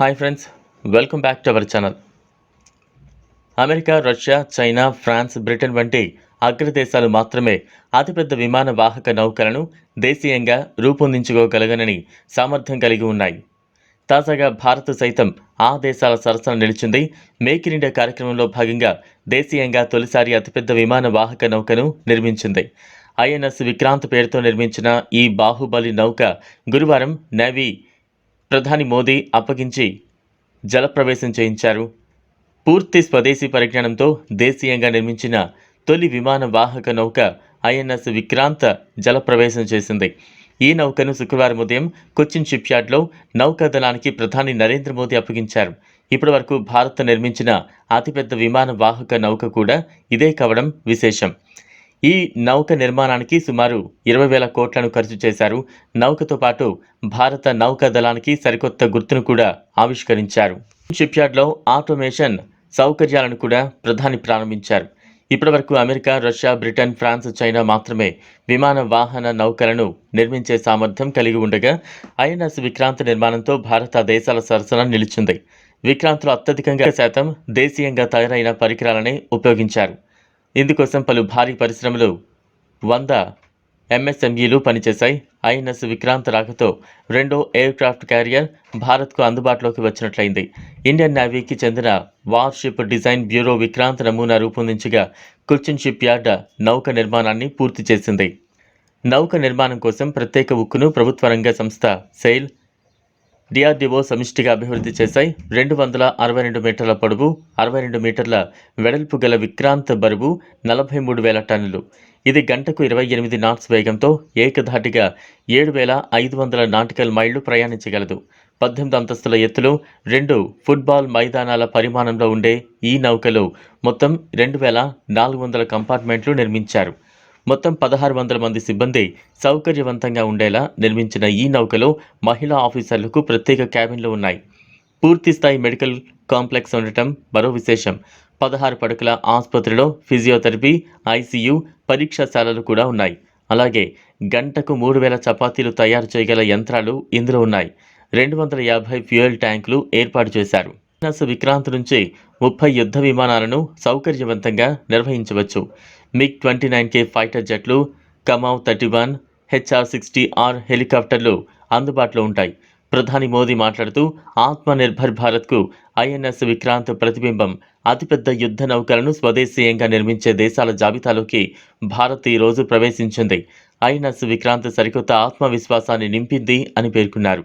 Hi friends welcome back to our channel America Russia China France Britain వంటి అగ్రదేశాలు మాత్రమే అతిపెద్ద విమాన వాహక నౌకలను దేశీయంగా రూపొందించుకోగలగనని సామర్థ్యం కలిగి ఉన్నాయి. తాజాగా భారత్ సైతం ఆ దేశాల సరసన నిలిచింది. మేక్ ఇన్ ఇండియా కార్యక్రమంలో భాగంగా దేశీయంగా తొలిసారి అతిపెద్ద విమాన వాహక నౌకను నిర్మించింది. ఐఎన్ఎస్ విక్రాంత్ పేరుతో నిర్మించిన ఈ బాహుబలి నౌక గురువారం నేవీ ప్రధాని మోదీ అప్పగించి జలప్రవేశం చేయించారు. పూర్తి స్వదేశీ పరిజ్ఞానంతో దేశీయంగా నిర్మించిన తొలి విమాన వాహక నౌక ఐఎన్ఎస్ విక్రాంత జలప్రవేశం చేసింది. ఈ నౌకను శుక్రవారం ఉదయం కొచ్చిన్ షిప్యార్డ్లో నౌకాదళానికి ప్రధాని నరేంద్ర మోదీ అప్పగించారు. ఇప్పటి వరకు భారత్ నిర్మించిన అతిపెద్ద విమాన వాహక నౌక కూడా ఇదే కావడం విశేషం. ఈ నౌక నిర్మాణానికి సుమారు ఇరవై వేల కోట్లను ఖర్చు చేశారు. నౌకతో పాటు భారత నౌకా దళానికి సరికొత్త గుర్తును కూడా ఆవిష్కరించారు. షిప్యార్డ్లో ఆటోమేషన్ సౌకర్యాలను కూడా ప్రధాని ప్రారంభించారు. ఇప్పటివరకు America Russia Britain France China మాత్రమే విమాన వాహన నౌకలను నిర్మించే సామర్థ్యం కలిగి ఉండగా ఐఎన్ఎస్ విక్రాంత్ నిర్మాణంతో భారత ఆ దేశాల సరసన నిలిచింది. విక్రాంత్లో అత్యధికంగా శాతం దేశీయంగా తయారైన పరికరాలనే ఉపయోగించారు. ఇందుకోసం పలు భారీ పరిశ్రమలు వంద ఎంఎస్ఎంఈలు పనిచేశాయి. ఐఎన్ఎస్ విక్రాంత్ రాకతో రెండో ఎయిర్క్రాఫ్ట్ క్యారియర్ భారత్కు అందుబాటులోకి వచ్చినట్లయింది. ఇండియన్ నేవీకి చెందిన వార్షిప్ డిజైన్ బ్యూరో విక్రాంత్ నమూనా రూపొందించగా కొచ్చిన్ షిప్ యార్డ్ నౌక నిర్మాణాన్ని పూర్తి చేసింది. నౌక నిర్మాణం కోసం ప్రత్యేక ఉక్కును ప్రభుత్వ రంగ సంస్థ సెయిల్ డిఆర్డీఓ సమిష్టిగా అభివృద్ధి చేశాయి. రెండు వందల అరవై రెండు మీటర్ల పొడవు అరవై రెండు మీటర్ల వెడల్పు గల విక్రాంత్ బరువు నలభై మూడు వేల టన్నులు. ఇది గంటకు ఇరవై ఎనిమిది నాట్స్ వేగంతో ఏకధాటిగా ఏడు వేల ఐదు వందల నాటికల్ మైళ్ళు ప్రయాణించగలదు. పద్దెనిమిది అంతస్తుల ఎత్తులో రెండు ఫుట్బాల్ మైదానాల పరిమాణంలో ఉండే ఈ నౌకలో మొత్తం రెండు వేల నాలుగు వందల కంపార్ట్మెంట్లు నిర్మించారు. మొత్తం పదహారు వందల మంది సిబ్బంది సౌకర్యవంతంగా ఉండేలా నిర్మించిన ఈ నౌకలో మహిళా ఆఫీసర్లకు ప్రత్యేక క్యాబిన్లు ఉన్నాయి. పూర్తి స్థాయి మెడికల్ కాంప్లెక్స్ ఉండటం మరో విశేషం. పదహారు పడకల ఆసుపత్రిలో ఫిజియోథెరపీ ఐసీయూ పరీక్షాశాలలు కూడా ఉన్నాయి. అలాగే గంటకు మూడు వేల చపాతీలు తయారు చేయగల యంత్రాలు ఇందులో ఉన్నాయి. రెండు వందల యాభై ఫ్యూయల్ ట్యాంకులు ఏర్పాటు చేశారు. ఐఎన్ఎస్ విక్రాంత్ నుంచి ముప్పై యుద్ధ విమానాలను సౌకర్యవంతంగా నిర్వహించవచ్చు. MiG twenty nine K fighter జెట్లు Kamov thirty one HR sixty R హెలికాప్టర్లు అందుబాటులో ఉంటాయి. ప్రధాని మోదీ మాట్లాడుతూ ఆత్మనిర్భర్ భారత్కు ఐఎన్ఎస్ విక్రాంత్ ప్రతిబింబం. అతిపెద్ద యుద్ధ నౌకలను స్వదేశీయంగా నిర్మించే దేశాల జాబితాలోకి భారత్ ఈరోజు ప్రవేశించింది. ఐఎన్ఎస్ విక్రాంత్ సరికొత్త ఆత్మవిశ్వాసాన్ని నింపింది అని పేర్కొన్నారు.